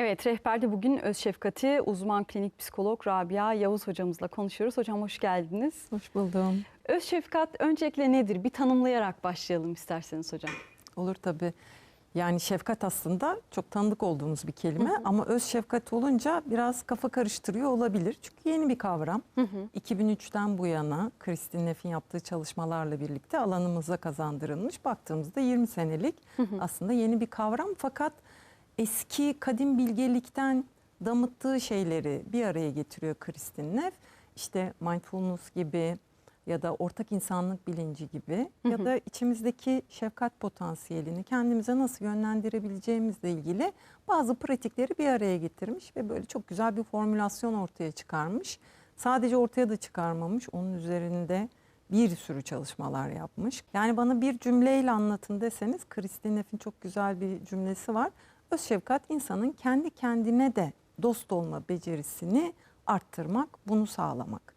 Evet, rehberde bugün öz şefkati uzman klinik psikolog Rabia Yavuz hocamızla konuşuyoruz. Hocam hoş geldiniz. Hoş buldum. Öz şefkat öncelikle nedir? Bir tanımlayarak başlayalım isterseniz hocam. Olur tabii. Yani şefkat aslında çok tanıdık olduğumuz bir kelime ama öz şefkat olunca biraz kafa karıştırıyor olabilir. Çünkü yeni bir kavram. 2003'ten bu yana Kristin Neff'in yaptığı çalışmalarla birlikte alanımıza kazandırılmış. Baktığımızda 20 senelik aslında yeni bir kavram fakat eski kadim bilgelikten damıttığı şeyleri bir araya getiriyor Kristin Neff. İşte mindfulness gibi ya da ortak insanlık bilinci gibi ya da içimizdeki şefkat potansiyelini kendimize nasıl yönlendirebileceğimizle ilgili bazı pratikleri bir araya getirmiş ve böyle çok güzel bir formülasyon ortaya çıkarmış. Sadece ortaya da çıkarmamış, onun üzerinde bir sürü çalışmalar yapmış. Yani bana bir cümleyle anlatın deseniz Kristin Neff'in çok güzel bir cümlesi var. Öz şefkat insanın kendi kendine de dost olma becerisini arttırmak, bunu sağlamak.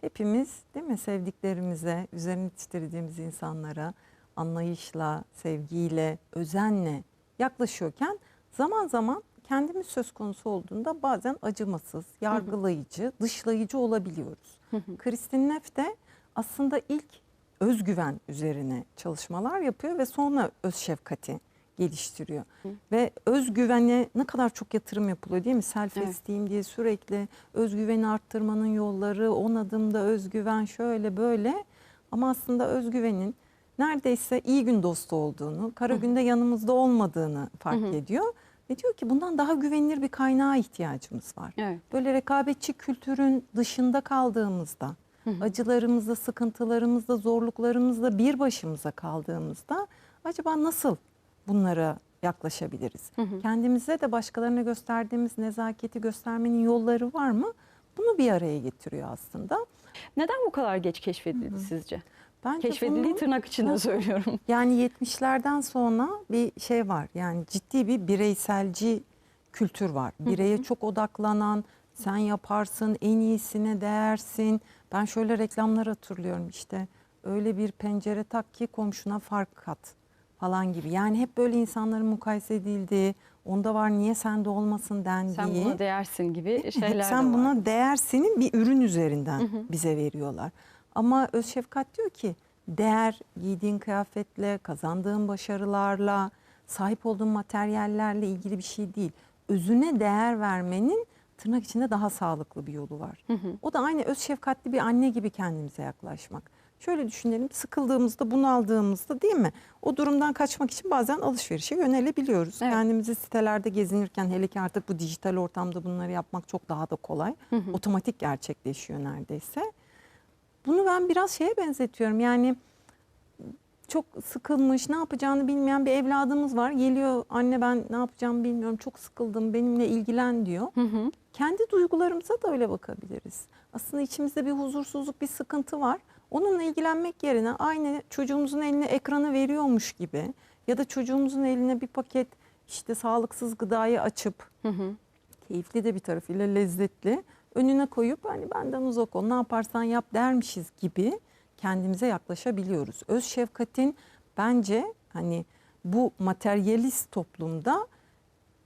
Hepimiz değil mi sevdiklerimize, üzerine yetiştirdiğimiz insanlara anlayışla, sevgiyle, özenle yaklaşıyorken zaman zaman kendimiz söz konusu olduğunda bazen acımasız, yargılayıcı, dışlayıcı olabiliyoruz. Kristin Neff de aslında ilk özgüven üzerine çalışmalar yapıyor ve sonra öz şefkati geliştiriyor. Ve özgüvene ne kadar çok yatırım yapılıyor değil mi? Self Evet. esteem diye sürekli özgüveni arttırmanın yolları, on adımda özgüven şöyle böyle. Ama aslında özgüvenin neredeyse iyi gün dostu olduğunu, kara günde yanımızda olmadığını fark ediyor. Ve diyor ki bundan daha güvenilir bir kaynağa ihtiyacımız var. Evet. Böyle rekabetçi kültürün dışında kaldığımızda, acılarımızda, sıkıntılarımızda, zorluklarımızda bir başımıza kaldığımızda acaba nasıl bunlara yaklaşabiliriz? Kendimize de başkalarına gösterdiğimiz nezaketi göstermenin yolları var mı? Bunu bir araya getiriyor aslında. Neden bu kadar geç keşfedildi sizce? Bence Keşfedildiği bunun- tırnak içinde söylüyorum. Yani 70'lerden sonra bir şey var. Yani ciddi bir bireyselci kültür var. Bireye çok odaklanan, sen yaparsın, en iyisine değersin. Ben şöyle reklamlar hatırlıyorum işte. Öyle bir pencere tak ki komşuna fark kat falan gibi. Yani hep böyle insanların mukayese edildiği, onda var niye sende olmasın dendiği. Sen buna değersin gibi Hep şeyler sen de var. buna değersinin bir ürün üzerinden bize veriyorlar. Ama öz şefkat diyor ki değer giydiğin kıyafetle, kazandığın başarılarla, sahip olduğun materyallerle ilgili bir şey değil. Özüne değer vermenin tırnak içinde daha sağlıklı bir yolu var. O da aynı öz şefkatli bir anne gibi kendimize yaklaşmak. Şöyle düşünelim sıkıldığımızda bunaldığımızda değil mi? O durumdan kaçmak için bazen alışverişe yönelebiliyoruz. Evet. Kendimizi sitelerde gezinirken hele ki artık bu dijital ortamda bunları yapmak çok daha da kolay. Otomatik gerçekleşiyor neredeyse. Bunu ben biraz şeye benzetiyorum. Yani çok sıkılmış, ne yapacağını bilmeyen bir evladımız var. Geliyor anne ben ne yapacağımı bilmiyorum, çok sıkıldım, benimle ilgilen diyor. Kendi duygularımıza da öyle bakabiliriz. Aslında içimizde bir huzursuzluk, bir sıkıntı var. Onunla ilgilenmek yerine aynı çocuğumuzun eline ekranı veriyormuş gibi ya da çocuğumuzun eline bir paket işte sağlıksız gıdayı açıp keyifli de bir tarafıyla lezzetli önüne koyup hani benden uzak ol ne yaparsan yap dermişiz gibi kendimize yaklaşabiliyoruz. Öz şefkatin bence hani bu materyalist toplumda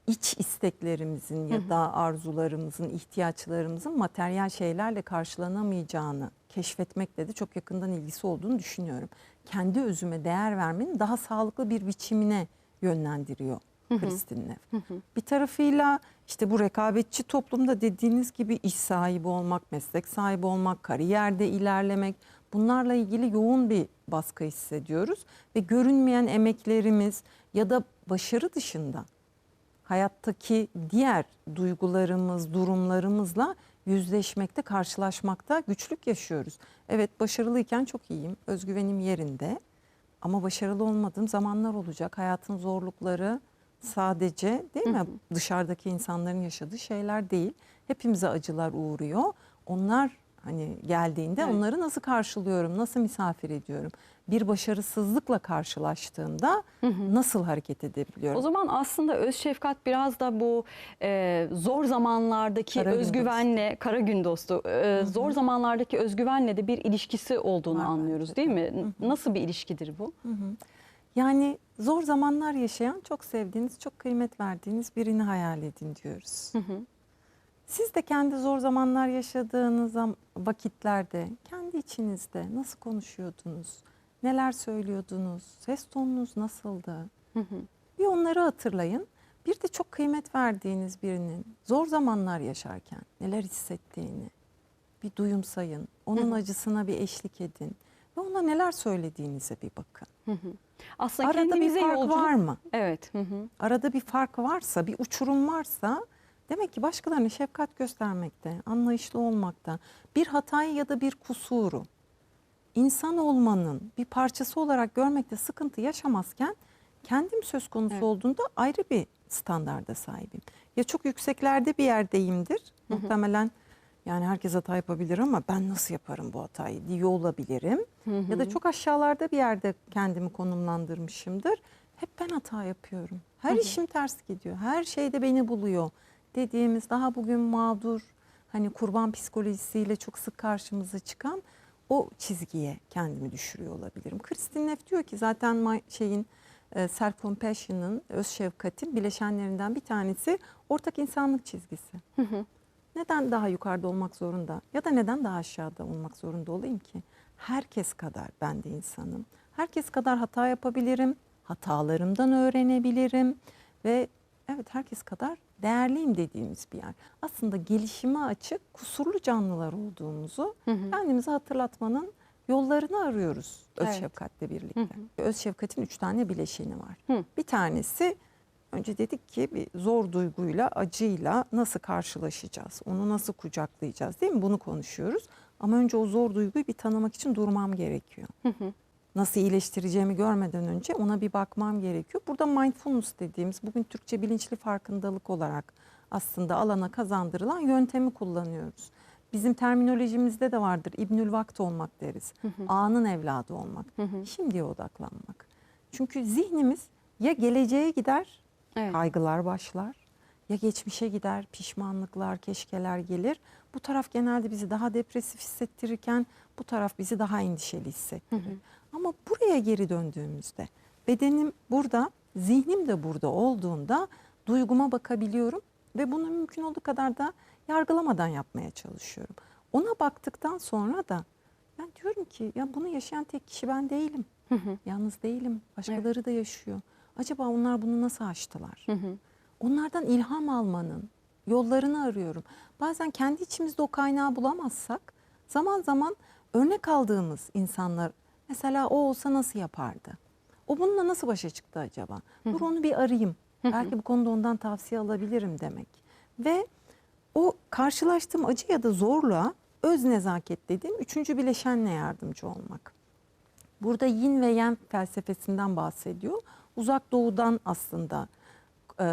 iç isteklerimizin ya da arzularımızın, ihtiyaçlarımızın materyal şeylerle karşılanamayacağını keşfetmekle de çok yakından ilgisi olduğunu düşünüyorum. Kendi özüme değer vermenin daha sağlıklı bir biçimine yönlendiriyor Kristin Neff. Bir tarafıyla işte bu rekabetçi toplumda dediğiniz gibi iş sahibi olmak, meslek sahibi olmak, kariyerde ilerlemek bunlarla ilgili yoğun bir baskı hissediyoruz ve görünmeyen emeklerimiz ya da başarı dışında hayattaki diğer duygularımız, durumlarımızla yüzleşmekte, karşılaşmakta güçlük yaşıyoruz. Evet başarılıyken çok iyiyim, özgüvenim yerinde ama başarılı olmadığım zamanlar olacak. Hayatın zorlukları sadece değil mi dışarıdaki insanların yaşadığı şeyler değil. Hepimize acılar uğruyor. Onlar hani geldiğinde Evet. onları nasıl karşılıyorum, nasıl misafir ediyorum? Bir başarısızlıkla karşılaştığımda nasıl hareket edebiliyorum? O zaman aslında öz şefkat biraz da bu e, zor zamanlardaki Kara özgüvenle, kara gün dostu, e, zor zamanlardaki özgüvenle de bir ilişkisi olduğunu Var anlıyoruz değil mi? Nasıl bir ilişkidir bu? Yani zor zamanlar yaşayan, çok sevdiğiniz, çok kıymet verdiğiniz birini hayal edin diyoruz. Hı hı. Siz de kendi zor zamanlar yaşadığınız vakitlerde kendi içinizde nasıl konuşuyordunuz? Neler söylüyordunuz? Ses tonunuz nasıldı? Hı hı. Bir onları hatırlayın. Bir de çok kıymet verdiğiniz birinin zor zamanlar yaşarken neler hissettiğini bir duyumsayın. Onun Hı hı. acısına bir eşlik edin ve ona neler söylediğinize bir bakın. Hı hı. Aslında Arada bir fark yolculuk. var mı? Evet. Hı hı. arada bir fark varsa, bir uçurum varsa demek ki başkalarına şefkat göstermekte, anlayışlı olmakta, bir hatayı ya da bir kusuru insan olmanın bir parçası olarak görmekte sıkıntı yaşamazken kendim söz konusu Evet. olduğunda ayrı bir standarda sahibim. Ya çok yükseklerde bir yerdeyimdir. Hı hı. Muhtemelen yani herkes hata yapabilir ama ben nasıl yaparım bu hatayı diye olabilirim. Hı Ya hı. da çok aşağılarda bir yerde kendimi konumlandırmışımdır. Hep ben hata yapıyorum. Her Hı hı. işim ters gidiyor. Her şeyde beni buluyor dediğimiz daha bugün mağdur hani kurban psikolojisiyle çok sık karşımıza çıkan o çizgiye kendimi düşürüyor olabilirim. Kristin Neff diyor ki zaten şeyin e, self compassion'ın öz şefkatin bileşenlerinden bir tanesi ortak insanlık çizgisi. Hı hı. Neden daha yukarıda olmak zorunda ya da neden daha aşağıda olmak zorunda olayım ki? Herkes kadar ben de insanım. Herkes kadar hata yapabilirim. Hatalarımdan öğrenebilirim ve evet herkes kadar değerliyim dediğimiz bir yer. Aslında gelişime açık kusurlu canlılar olduğumuzu Hı hı. kendimize hatırlatmanın yollarını arıyoruz öz Evet. şefkatle birlikte. Hı Öz şefkatin üç tane bileşeni var. Hı. Bir tanesi önce dedik ki bir zor duyguyla, acıyla nasıl karşılaşacağız? Onu nasıl kucaklayacağız değil mi? Bunu konuşuyoruz. Ama önce o zor duyguyu bir tanımak için durmam gerekiyor. Hı hı. Nasıl iyileştireceğimi görmeden önce ona bir bakmam gerekiyor. Burada mindfulness dediğimiz bugün Türkçe bilinçli farkındalık olarak aslında alana kazandırılan yöntemi kullanıyoruz. Bizim terminolojimizde de vardır. İbnül vakt olmak deriz. Hı hı. Anın evladı olmak. Hı hı. Şimdiye odaklanmak. Çünkü zihnimiz ya geleceğe gider, Evet. kaygılar başlar. Ya geçmişe gider, pişmanlıklar, keşkeler gelir. Bu taraf genelde bizi daha depresif hissettirirken bu taraf bizi daha endişeli Hı hissettirir. hı. Ama buraya geri döndüğümüzde bedenim burada, zihnim de burada olduğunda duyguma bakabiliyorum ve bunu mümkün olduğu kadar da yargılamadan yapmaya çalışıyorum. Ona baktıktan sonra da ben diyorum ki ya bunu yaşayan tek kişi ben değilim. Hı hı. Yalnız değilim. Başkaları da yaşıyor. Acaba onlar bunu nasıl aştılar? Hı hı. Onlardan ilham almanın yollarını arıyorum. Bazen kendi içimizde o kaynağı bulamazsak zaman zaman örnek aldığımız insanlar mesela o olsa nasıl yapardı? O bununla nasıl başa çıktı acaba? Dur onu bir arayayım. Hı hı. Belki bu konuda ondan tavsiye alabilirim demek. Ve o karşılaştığım acı ya da zorla öz nezaket dediğim üçüncü bileşenle yardımcı olmak. Burada yin ve yang felsefesinden bahsediyor. Uzak doğudan aslında e,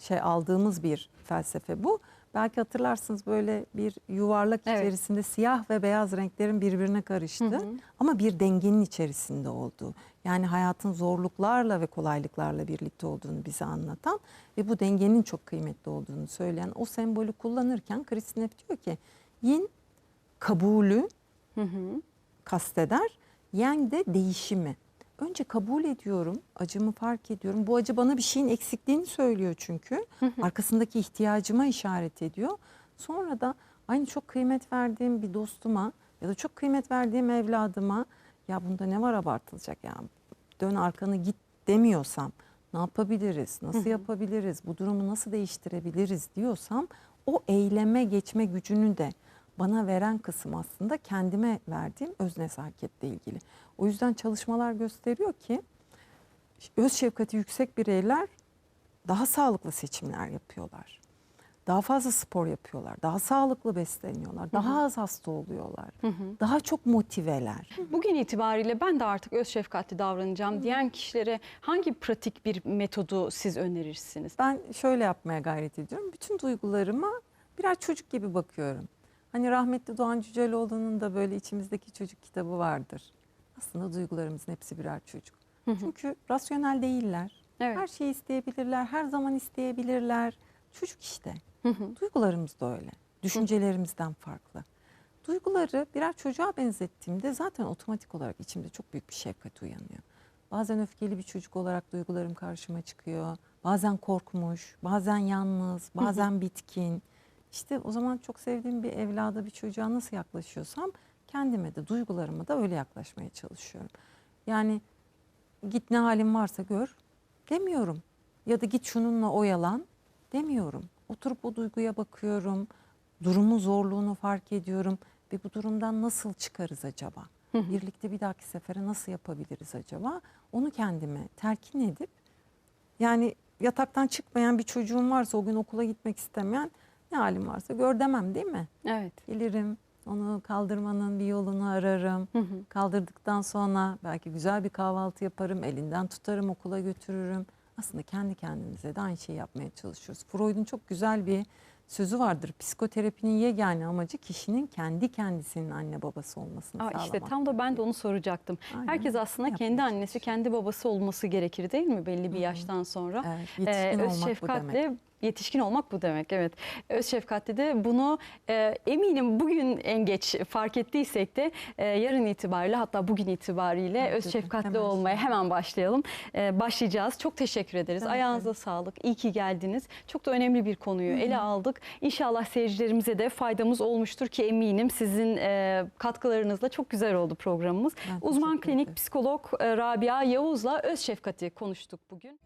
şey aldığımız bir felsefe bu. Belki hatırlarsınız böyle bir yuvarlak Evet. içerisinde siyah ve beyaz renklerin birbirine karıştı. Hı hı. Ama bir dengenin içerisinde olduğu. Yani hayatın zorluklarla ve kolaylıklarla birlikte olduğunu bize anlatan ve bu dengenin çok kıymetli olduğunu söyleyen o sembolü kullanırken Kristin diyor ki yin kabulü Hı hı. kasteder. Yang de değişimi. Önce kabul ediyorum, acımı fark ediyorum. Bu acı bana bir şeyin eksikliğini söylüyor çünkü. Arkasındaki ihtiyacıma işaret ediyor. Sonra da aynı çok kıymet verdiğim bir dostuma ya da çok kıymet verdiğim evladıma ya bunda ne var abartılacak ya dön arkanı git demiyorsam ne yapabiliriz, nasıl yapabiliriz, bu durumu nasıl değiştirebiliriz diyorsam o eyleme geçme gücünü de bana veren kısım aslında kendime verdiğim öz nezaketle ilgili. O yüzden çalışmalar gösteriyor ki öz şefkati yüksek bireyler daha sağlıklı seçimler yapıyorlar. Daha fazla spor yapıyorlar, daha sağlıklı besleniyorlar, daha az hasta oluyorlar, Hı hı. daha çok motiveler. Bugün itibariyle ben de artık öz şefkatli davranacağım diyen kişilere hangi pratik bir metodu siz önerirsiniz? Ben şöyle yapmaya gayret ediyorum. Bütün duygularıma birer çocuk gibi bakıyorum. Hani rahmetli Doğan Cüceloğlu'nun da böyle içimizdeki çocuk kitabı vardır. Aslında duygularımızın hepsi birer çocuk. Hı hı. Çünkü rasyonel değiller. Evet. Her şeyi isteyebilirler, her zaman isteyebilirler. Çocuk işte. Hı hı. Duygularımız da öyle. Düşüncelerimizden farklı. Duyguları birer çocuğa benzettiğimde zaten otomatik olarak içimde çok büyük bir şefkat uyanıyor. Bazen öfkeli bir çocuk olarak duygularım karşıma çıkıyor. Bazen korkmuş, bazen yalnız, bazen bitkin. İşte o zaman çok sevdiğim bir evlada bir çocuğa nasıl yaklaşıyorsam kendime de duygularıma da öyle yaklaşmaya çalışıyorum. Yani git ne halin varsa gör demiyorum. Ya da git şununla oyalan demiyorum. Oturup o duyguya bakıyorum. Durumun zorluğunu fark ediyorum. Ve bu durumdan nasıl çıkarız acaba? Birlikte bir dahaki sefere nasıl yapabiliriz acaba? Onu kendime telkin edip yani yataktan çıkmayan bir çocuğum varsa o gün okula gitmek istemeyen ne halim varsa gör demem değil mi? Evet. Gelirim onu kaldırmanın bir yolunu ararım. Hı hı. Kaldırdıktan sonra belki güzel bir kahvaltı yaparım, elinden tutarım, okula götürürüm. Aslında kendi kendimize de aynı şeyi yapmaya çalışıyoruz. Freud'un çok güzel bir sözü vardır. Psikoterapinin yegane amacı kişinin kendi kendisinin anne babası olmasını Aa, sağlamak. işte tam da ben de onu soracaktım. Aynen. Herkes aslında Yapmaya kendi annesi, kendi babası olması gerekir değil mi belli bir yaştan sonra? Evet, Ee, öz olmak bu şefkatle demek. Yetişkin olmak bu demek evet. Öz şefkatle de bunu e, eminim bugün en geç fark ettiysek de e, yarın itibariyle hatta bugün itibariyle Bence öz şefkatli Hemen olmaya hemen başlayalım. E, başlayacağız. Çok teşekkür ederiz. Rica Ayağınıza ederim. sağlık. İyi ki geldiniz. Çok da önemli bir konuyu ele aldık. İnşallah seyircilerimize de faydamız olmuştur ki eminim sizin e, katkılarınızla çok güzel oldu programımız. Ben Uzman klinik psikolog e, Rabia Yavuz'la öz şefkati konuştuk bugün.